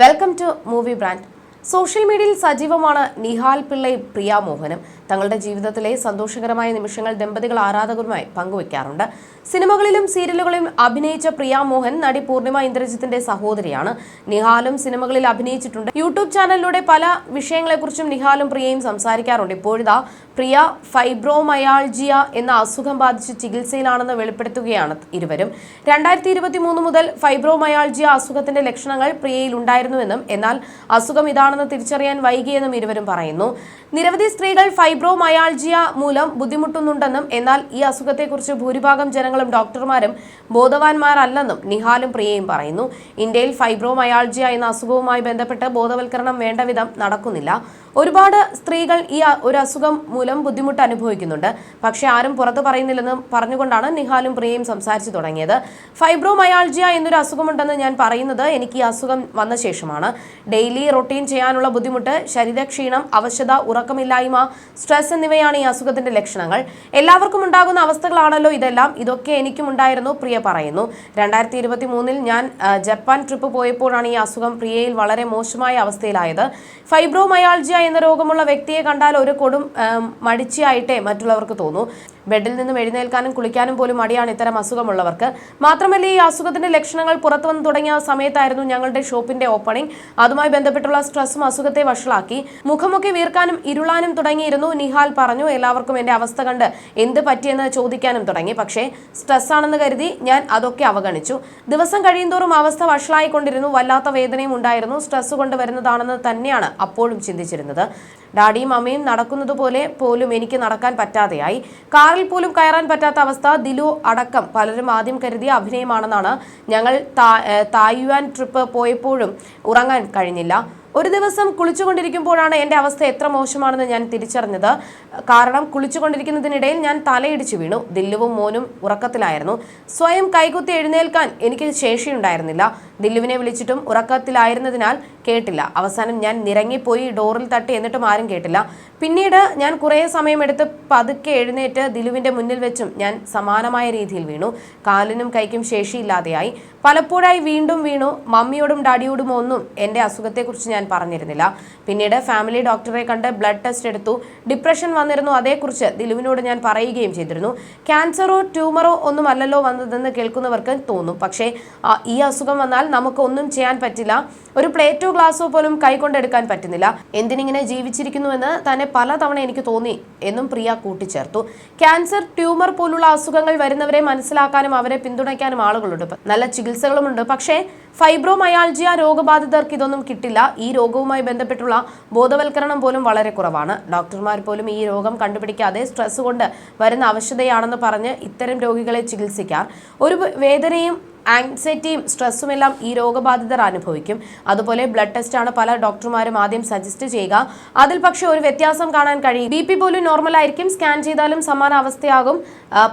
Welcome to movie brand social മീഡിയയിൽ സജീവമാണ് നിഹാൽ പിള്ളയും പ്രിയ മോഹനും. തങ്ങളുടെ ജീവിതത്തിലെ സന്തോഷകരമായ നിമിഷങ്ങൾ ദമ്പതികൾ ആരാധകരുമായി പങ്കുവയ്ക്കാറുണ്ട് സിനിമകളിലും സീരിയലുകളിലും അഭിനയിച്ച പ്രിയ മോഹൻ നടി പൂർണിമ ഇന്ദ്രജിത്തിന്റെ സഹോദരിയാണ്. നിഹാലും സിനിമകളിൽ അഭിനയിച്ചിട്ടുണ്ട്. യൂട്യൂബ് ചാനലിലൂടെ പല വിഷയങ്ങളെക്കുറിച്ചും നിഹാലും പ്രിയയും സംസാരിക്കാറുണ്ട്. ഇപ്പോഴിതാ പ്രിയ ഫൈബ്രോമയാൾജിയ എന്ന അസുഖം ബാധിച്ച് ചികിത്സയിലാണെന്ന് വെളിപ്പെടുത്തുകയാണ് ഇരുവരും. രണ്ടായിരത്തി ഇരുപത്തി മൂന്ന് മുതൽ ഫൈബ്രോമയാൾജിയ അസുഖത്തിന്റെ ലക്ഷണങ്ങൾ പ്രിയയിൽ ഉണ്ടായിരുന്നുവെന്നും എന്നാൽ അസുഖം ഇതാണെന്ന് തിരിച്ചറിയാൻ വൈകിയെന്നും ഇരുവരും പറയുന്നു. നിരവധി സ്ത്രീകൾ ഫൈബ്രോമയാൾജിയ മൂലം ബുദ്ധിമുട്ടുന്നുണ്ടെന്നും എന്നാൽ ഈ അസുഖത്തെക്കുറിച്ച് ഭൂരിഭാഗം ജനങ്ങളും ഡോക്ടർമാരും ബോധവാന്മാരല്ലെന്നും നിഹാലും പ്രിയയും പറയുന്നു. ഇന്ത്യയിൽ ഫൈബ്രോമയാൾജിയ എന്ന അസുഖവുമായി ബന്ധപ്പെട്ട് ബോധവൽക്കരണം വേണ്ട വിധം നടക്കുന്നില്ല. ഒരുപാട് സ്ത്രീകൾ ഈ ഒരു അസുഖം മൂലം ബുദ്ധിമുട്ട് അനുഭവിക്കുന്നുണ്ട്. പക്ഷേ ആരും പുറത്തു പറയുന്നില്ലെന്ന് പറഞ്ഞുകൊണ്ടാണ് നിഹാലും പ്രിയയും സംസാരിച്ചു തുടങ്ങിയത്. ഫൈബ്രോമയാൾജിയ എന്നൊരു അസുഖമുണ്ടെന്ന് ഞാൻ പറയുന്നത് എനിക്ക് ഈ അസുഖം വന്ന ശേഷമാണ്. ഡെയിലി റൊട്ടീൻ ചെയ്യാനുള്ള ബുദ്ധിമുട്ട് ശരീരക്ഷീണം അവശത ഉറക്കമില്ലായ്മ സ്ട്രെസ് എന്നിവയാണ് ഈ അസുഖത്തിന്റെ ലക്ഷണങ്ങൾ. എല്ലാവർക്കും ഉണ്ടാകുന്ന അവസ്ഥകളാണല്ലോ ഇതെല്ലാം. ഇതൊക്കെ എനിക്കും ഉണ്ടായിരുന്നു പ്രിയ പറയുന്നു. രണ്ടായിരത്തി ഇരുപത്തി മൂന്നിൽ ഞാൻ ജപ്പാൻ ട്രിപ്പ് പോയപ്പോഴാണ് ഈ അസുഖം പ്രിയയിൽ വളരെ മോശമായ അവസ്ഥയിലായത്. ഫൈബ്രോമയാൾജിയ എന്ന രോഗമുള്ള വ്യക്തിയെ കണ്ടാൽ ഒരു കൊടും മടിച്ചയായിട്ടേ മറ്റുള്ളവർക്ക് തോന്നൂ. ബെഡിൽ നിന്നും എഴുന്നേൽക്കാനും കുളിക്കാനും പോലും മടിയാണ് ഇത്തരം അസുഖമുള്ളവർക്ക്. മാത്രമല്ല ഈ അസുഖത്തിന്റെ ലക്ഷണങ്ങൾ പുറത്തു തുടങ്ങിയ സമയത്തായിരുന്നു ഞങ്ങളുടെ ഷോപ്പിന്റെ ഓപ്പണിംഗ്. അതുമായി ബന്ധപ്പെട്ടുള്ള സ്ട്രെസ്സും അസുഖത്തെ വഷളാക്കി. മുഖമൊക്കെ വീർക്കാനും ഇരുളാനും തുടങ്ങിയിരുന്നു നിഹാൽ പറഞ്ഞു. എല്ലാവർക്കും എന്റെ അവസ്ഥ കണ്ട് എന്ത് പറ്റിയെന്ന് ചോദിക്കാനും തുടങ്ങി. പക്ഷേ സ്ട്രെസ് ആണെന്ന് കരുതി ഞാൻ അതൊക്കെ അവഗണിച്ചു. ദിവസം കഴിയുന്തോറും അവസ്ഥ വഷളായിക്കൊണ്ടിരുന്നു. വല്ലാത്ത വേദനയും ഉണ്ടായിരുന്നു. സ്ട്രെസ് കൊണ്ട് വരുന്നതാണെന്ന് തന്നെയാണ് അപ്പോഴും ചിന്തിച്ചിരുന്നത്. ഡാഡിയും അമ്മയും നടക്കുന്നത് പോലെ പോലും എനിക്ക് നടക്കാൻ പറ്റാതെയായി. കാറിൽ പോലും കയറാൻ പറ്റാത്ത അവസ്ഥ ദിലു അടക്കം പലരും ആദ്യം കരുതിയ അഭിനയമാണെന്നാണ് ഞങ്ങൾ തായ്വാൻ ട്രിപ്പ് പോയപ്പോഴും ഉറങ്ങാൻ കഴിഞ്ഞില്ല. ഒരു ദിവസം കുളിച്ചുകൊണ്ടിരിക്കുമ്പോഴാണ് എന്റെ അവസ്ഥ എത്ര മോശമാണെന്ന് ഞാൻ തിരിച്ചറിഞ്ഞത്. കാരണം കുളിച്ചുകൊണ്ടിരിക്കുന്നതിനിടയിൽ ഞാൻ തലയിടിച്ചു വീണു. ദില്ലുവും മോനും ഉറക്കത്തിലായിരുന്നു. സ്വയം കൈകുത്തി എഴുന്നേൽക്കാൻ എനിക്ക് ശേഷിയുണ്ടായിരുന്നില്ല. ദില്ലുവിനെ വിളിച്ചിട്ടും ഉറക്കത്തിലായിരുന്നതിനാൽ കേട്ടില്ല. അവസാനം ഞാൻ നിരങ്ങിപ്പോയി ഡോറിൽ തട്ടി എന്നിട്ടും ആരും കേട്ടില്ല. പിന്നീട് ഞാൻ കുറേ സമയമെടുത്ത് പതുക്കെ എഴുന്നേറ്റ് ദിലുവിന്റെ മുന്നിൽ വെച്ചും ഞാൻ സമാനമായ രീതിയിൽ വീണു. കാലിനും കൈക്കും ശേഷിയില്ലാതെയായി. പലപ്പോഴായി വീണ്ടും വീണു. മമ്മിയോടും ഡാഡിയോടും ഒന്നും എന്റെ അസുഖത്തെക്കുറിച്ച് ഞാൻ പറഞ്ഞിരുന്നില്ല. പിന്നീട് ഫാമിലി ഡോക്ടറെ കണ്ട് ബ്ലഡ് ടെസ്റ്റ് എടുത്തു. ഡിപ്രഷൻ വന്നിരുന്നു. അതേക്കുറിച്ച് ദിലുവിനോട് ഞാൻ പറയുകയും ചെയ്തിരുന്നു. ക്യാൻസറോ ട്യൂമറോ ഒന്നും അല്ലല്ലോ വന്നതെന്ന് കേൾക്കുന്നവർക്ക് തോന്നും. പക്ഷേ ഈ അസുഖം വന്നാൽ നമുക്ക് ഒന്നും ചെയ്യാൻ പറ്റില്ല. ഒരു പ്ലേറ്റോ ഗ്ലാസോ പോലും കൈകൊണ്ടെടുക്കാൻ പറ്റുന്നില്ല. എന്തിനിങ്ങനെ ജീവിച്ചിരിക്കുന്നുവെന്ന് തന്നെ പലതവണ എനിക്ക് തോന്നി എന്നും പ്രിയ കൂട്ടിച്ചേർത്തു. ക്യാൻസർ ട്യൂമർ പോലുള്ള അസുഖങ്ങൾ വരുന്നവരെ മനസ്സിലാക്കാനും അവരെ പിന്തുണയ്ക്കാനും ആളുകളുണ്ട്. നല്ല ചികിത്സകളുമുണ്ട്. പക്ഷേ ഫൈബ്രോമയാൾജിയ രോഗബാധിതർക്ക് ഇതൊന്നും കിട്ടില്ല. ഈ രോഗവുമായി ബന്ധപ്പെട്ടുള്ള ബോധവൽക്കരണം പോലും വളരെ കുറവാണ്. ഡോക്ടർമാർ പോലും ഈ രോഗം കണ്ടുപിടിക്കാതെ സ്ട്രെസ് കൊണ്ട് വരുന്ന അവശതയാണെന്ന് പറഞ്ഞ് ഇത്തരം രോഗികളെ ചികിത്സിക്കാൻ ഒരു വേദനയും ആങ്സൈറ്റിയും സ്ട്രെസ്സും എല്ലാം ഈ രോഗബാധിതർ അനുഭവിക്കും. അതുപോലെ ബ്ലഡ് ടെസ്റ്റ് ആണ് പല ഡോക്ടർമാരും ആദ്യം സജസ്റ്റ് ചെയ്യുക. അതിൽ പക്ഷേ ഒരു വ്യത്യാസം കാണാൻ കഴിയും. ബി പി പോലും നോർമൽ ആയിരിക്കും. സ്കാൻ ചെയ്താലും സമാന അവസ്ഥയാകും.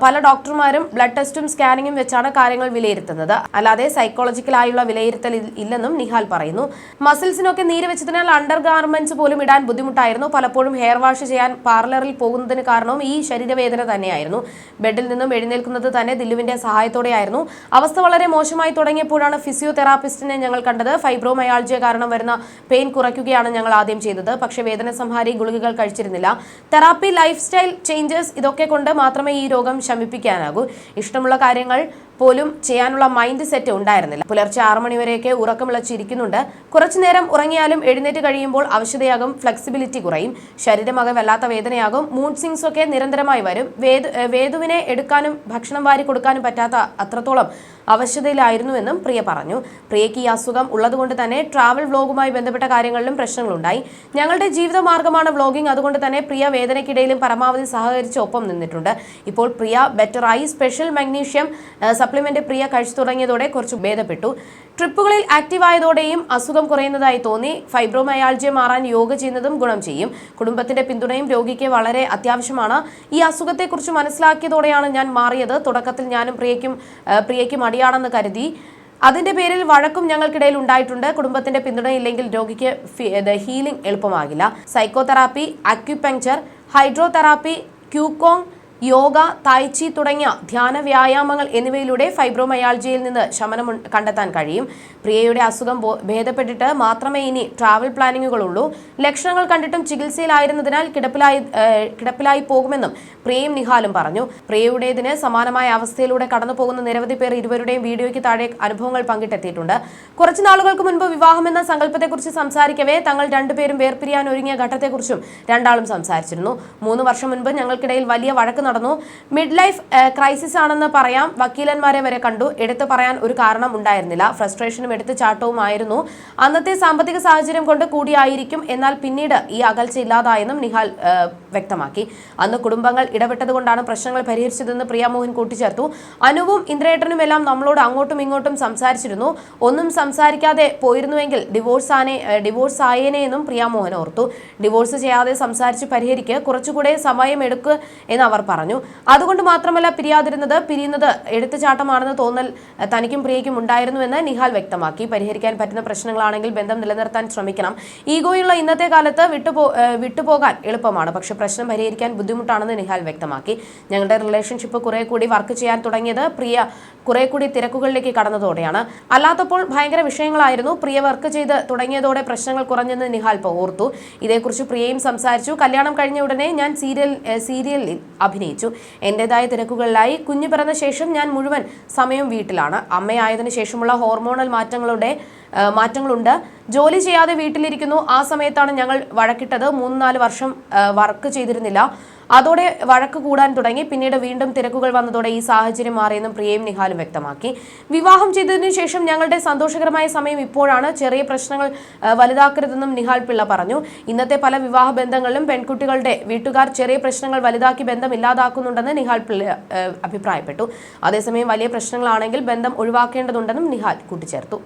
പല ഡോക്ടർമാരും ബ്ലഡ് ടെസ്റ്റും സ്കാനിങ്ങും വെച്ചാണ് കാര്യങ്ങൾ വിലയിരുത്തുന്നത്. അല്ലാതെ സൈക്കോളജിക്കലായുള്ള വിലയിരുത്തൽ ഇല്ലെന്നും നിഹാൽ പറയുന്നു. മസിൽസിനൊക്കെ നീര് വെച്ചതിനാൽ അണ്ടർ ഗാർമെന്റ്സ് പോലും ഇടാൻ ബുദ്ധിമുട്ടായിരുന്നു. പലപ്പോഴും ഹെയർ വാഷ് ചെയ്യാൻ പാർലറിൽ പോകുന്നതിന് കാരണവും ഈ ശരീരവേദന തന്നെയായിരുന്നു. ബെഡിൽ നിന്നും എഴുന്നേൽക്കുന്നത് തന്നെ ദില്ലുവിന്റെ സഹായത്തോടെയായിരുന്നു. അവസ്ഥ വളരെ മോശമായി തുടങ്ങിയപ്പോഴാണ് ഫിസിയോതെറാപ്പിസ്റ്റിനെ ഞങ്ങൾ കണ്ടത്. ഫൈബ്രോമയാൾജിയ കാരണം വരുന്ന പെയിൻ കുറയ്ക്കുകയാണ് ഞങ്ങൾ ആദ്യം ചെയ്തത്. പക്ഷേ വേദന സംഹാരി ഗുളികകൾ കഴിച്ചിരുന്നില്ല. തെറാപ്പി ലൈഫ് സ്റ്റൈൽ ചേഞ്ചസ് ഇതൊക്കെ കൊണ്ട് മാത്രമേ ഈ രോഗം ശമിപ്പിക്കാനാകൂ. ഇഷ്ടമുള്ള കാര്യങ്ങൾ പോലും ചെയ്യാനുള്ള മൈൻഡ് സെറ്റ് ഉണ്ടായിരുന്നില്ല. പുലർച്ചെ ആറു മണിവരെയൊക്കെ ഉറക്കമിളച്ചിരിക്കുന്നുണ്ട് കുറച്ചു നേരം ഉറങ്ങിയാലും എഴുന്നേറ്റ് കഴിയുമ്പോൾ അവശതയാകും ഫ്ലെക്സിബിലിറ്റി കുറയും. ശരീരമകെ വല്ലാത്ത വേദനയാകും. മൂഡ് സിങ്സ് ഒക്കെ നിരന്തരമായി വരും. വേദു വേദുവിനെ എടുക്കാനും ഭക്ഷണം വാരി കൊടുക്കാനും പറ്റാത്ത അത്രത്തോളം അവശതയിലായിരുന്നുവെന്നും പ്രിയ പറഞ്ഞു. പ്രിയയ്ക്ക് ഈ അസുഖം ഉള്ളതുകൊണ്ട് തന്നെ ട്രാവൽ വ്ലോഗുമായി ബന്ധപ്പെട്ട കാര്യങ്ങളിലും പ്രശ്നങ്ങളുണ്ടായി. ഞങ്ങളുടെ ജീവിത മാർഗമാണ് വ്ലോഗിംഗ് അതുകൊണ്ട് തന്നെ പ്രിയ വേദനയ്ക്കിടയിലും പരമാവധി സഹകരിച്ച് ഒപ്പം നിന്നിട്ടുണ്ട്. ഇപ്പോൾ പ്രിയ ബെറ്ററായി സ്പെഷ്യൽ മഗ്നീഷ്യം സപ്ലിമെന്റ് പ്രിയ കഴിച്ചു തുടങ്ങിയതോടെ കുറച്ച് ഭേദപ്പെട്ടു. ട്രിപ്പുകളിൽ ആക്റ്റീവ് ആയതോടെയും അസുഖം കുറയുന്നതായി തോന്നി. ഫൈബ്രോമയാൾജിയ മാറാൻ യോഗ ചെയ്യുന്നതും ഗുണം ചെയ്യും. കുടുംബത്തിന്റെ പിന്തുണയും രോഗിക്ക് വളരെ അത്യാവശ്യമാണ്. ഈ അസുഖത്തെക്കുറിച്ച് മനസ്സിലാക്കിയതോടെയാണ് ഞാൻ മാറിയത്. തുടക്കത്തിൽ ഞാനും പ്രിയയ്ക്കും പ്രിയയ്ക്കും മടിയാണെന്ന് കരുതി. അതിന്റെ പേരിൽ വഴക്കും ഞങ്ങൾക്കിടയിൽ ഉണ്ടായിട്ടുണ്ട്. കുടുംബത്തിന്റെ പിന്തുണയില്ലെങ്കിൽ രോഗിക്ക് healing എളുപ്പമാകില്ല. Psychotherapy acupuncture hydrotherapy qigong yoga tai chi തുടങ്ങിയ ധ്യാന വ്യായാമങ്ങൾ എന്നിവയിലൂടെ ഫൈബ്രോമയാൾജിയിൽ നിന്ന് ശമനം കണ്ടെത്താൻ കഴിയും. പ്രിയയുടെ അസുഖം ഭേദപ്പെട്ടിട്ട് മാത്രമേ ഇനി ട്രാവൽ പ്ലാനിങ്ങുകളുള്ളൂ ലക്ഷണങ്ങൾ കണ്ടിട്ടും ചികിത്സയിലായിരുന്നതിനാൽ കിടപ്പിലായി കിടപ്പിലായി പോകുമെന്നും പ്രിയയും നിഹാലും പറഞ്ഞു. പ്രിയയുടേതിന് സമാനമായ അവസ്ഥയിലൂടെ കടന്നു പോകുന്ന നിരവധി പേർ ഇരുവരുടെയും വീഡിയോയ്ക്ക് താഴെ അനുഭവങ്ങൾ പങ്കിട്ടെത്തിയിട്ടുണ്ട്. കുറച്ച് നാളുകൾക്ക് മുൻപ് വിവാഹമെന്ന സങ്കല്പത്തെക്കുറിച്ച് സംസാരിക്കവേ തങ്ങൾ രണ്ടുപേരും വേർപിരിയാൻ ഒരുങ്ങിയ ഘട്ടത്തെക്കുറിച്ചും രണ്ടാളും സംസാരിച്ചിരുന്നു. മൂന്ന് വർഷം മുൻപ് ഞങ്ങൾക്കിടയിൽ വലിയ വഴക്ക് നടന്നു. മിഡ് ലൈഫ് ക്രൈസിസ് ആണെന്ന് പറയാം. വക്കീലന്മാരെ വരെ കണ്ടു. എടുത്തു പറയാൻ ഒരു കാരണം ഉണ്ടായിരുന്നില്ല. ഫ്രസ്ട്രേഷനും എടുത്തു ചാട്ടവുമായിരുന്നു അന്നത്തെ സാമ്പത്തിക സാഹചര്യം കൊണ്ട് കൂടിയായിരിക്കും. എന്നാൽ പിന്നീട് ഈ അകൽച്ച ഇല്ലാതായെന്നും നിഹാൽ വ്യക്തമാക്കി. അന്ന് കുടുംബങ്ങൾ ഇടപെട്ടതുകൊണ്ടാണ് പ്രശ്നങ്ങൾ പരിഹരിച്ചതെന്ന് പ്രിയാമോഹൻ കൂട്ടിച്ചേർത്തു. അനുവും ഇന്ദ്രേട്ടനും എല്ലാം നമ്മളോട് അങ്ങോട്ടും ഇങ്ങോട്ടും സംസാരിച്ചിരുന്നു. ഒന്നും സംസാരിക്കാതെ പോയിരുന്നുവെങ്കിൽ ഡിവോഴ്സ് ആനെ ഡിവോഴ്സ് ആയേനെ എന്നും പ്രിയാമോഹൻ ഓർത്തു. ഡിവോഴ്സ് ചെയ്യാതെ സംസാരിച്ച് പരിഹരിക്ക് കുറച്ചുകൂടെ സമയം എടുക്കുക എന്ന് അവർ പറഞ്ഞു. അതുകൊണ്ട് മാത്രമല്ല പിരിയാതിരുന്നത് പിരിയുന്നത് എടുത്തുചാട്ടമാണെന്ന് തോന്നൽ തനിക്കും പ്രിയയ്ക്കും ഉണ്ടായിരുന്നുവെന്ന് നിഹാൽ വ്യക്തമാക്കി. പരിഹരിക്കാൻ പറ്റുന്ന പ്രശ്നങ്ങളാണെങ്കിൽ ബന്ധം നിലനിർത്താൻ ശ്രമിക്കണം. ഈഗോയുള്ള ഇന്നത്തെ കാലത്ത് വിട്ടുപോ വിട്ടുപോകാൻ എളുപ്പമാണ്. പക്ഷേ പ്രശ്നം പരിഹരിക്കാൻ ബുദ്ധിമുട്ടാണെന്ന് നിഹാൽ വ്യക്തമാക്കി. ഞങ്ങളുടെ റിലേഷൻഷിപ്പ് കുറെ കൂടി വർക്ക് ചെയ്യാൻ തുടങ്ങിയത് പ്രിയ കുറെ കൂടി തിരക്കുകളിലേക്ക് കടന്നതോടെയാണ്. അല്ലാത്തപ്പോൾ ഭയങ്കര വിഷയങ്ങളായിരുന്നു. പ്രിയ വർക്ക് ചെയ്ത് തുടങ്ങിയതോടെ പ്രശ്നങ്ങൾ കുറഞ്ഞെന്ന് നിഹാൽ ഓർത്തു. ഇതേക്കുറിച്ച് പ്രിയയും സംസാരിച്ചു. കല്യാണം കഴിഞ്ഞ ഉടനെ ഞാൻ സീരിയൽ സീരിയലിൽ അഭിനയിച്ചു. എന്റെതായ തിരക്കുകളിലായി കുഞ്ഞു പിറന്ന ശേഷം ഞാൻ മുഴുവൻ സമയം വീട്ടിലാണ്. അമ്മയായതിനു ശേഷമുള്ള ഹോർമോണൽ മാറ്റങ്ങളുടെ മാറ്റങ്ങളുണ്ട്. ജോലി ചെയ്യാതെ വീട്ടിലിരിക്കുന്നു. ആ സമയത്താണ് ഞങ്ങൾ വഴക്കിട്ടത്. മൂന്ന് നാല് വർഷം വർക്ക് ചെയ്തിരുന്നില്ല. അതോടെ വഴക്ക് കൂടാൻ തുടങ്ങി. പിന്നീട് വീണ്ടും തിരക്കുകൾ വന്നതോടെ ഈ സാഹചര്യം മാറിയെന്നും പ്രിയയും നിഹാലും വ്യക്തമാക്കി. വിവാഹം ചെയ്തതിനു ശേഷം ഞങ്ങളുടെ സന്തോഷകരമായ സമയം ഇപ്പോഴാണ്. ചെറിയ പ്രശ്നങ്ങൾ വലുതാക്കരുതെന്നും നിഹാൽ പിള്ള പറഞ്ഞു. ഇന്നത്തെ പല വിവാഹ ബന്ധങ്ങളിലും പെൺകുട്ടികളുടെ വീട്ടുകാർ ചെറിയ പ്രശ്നങ്ങൾ വലുതാക്കി ബന്ധം ഇല്ലാതാക്കുന്നുണ്ടെന്ന് നിഹാൽ പിള്ള അഭിപ്രായപ്പെട്ടു. അതേസമയം വലിയ പ്രശ്നങ്ങളാണെങ്കിൽ ബന്ധം ഒഴിവാക്കേണ്ടതുണ്ടെന്നും നിഹാൽ കൂട്ടിച്ചേർത്തു.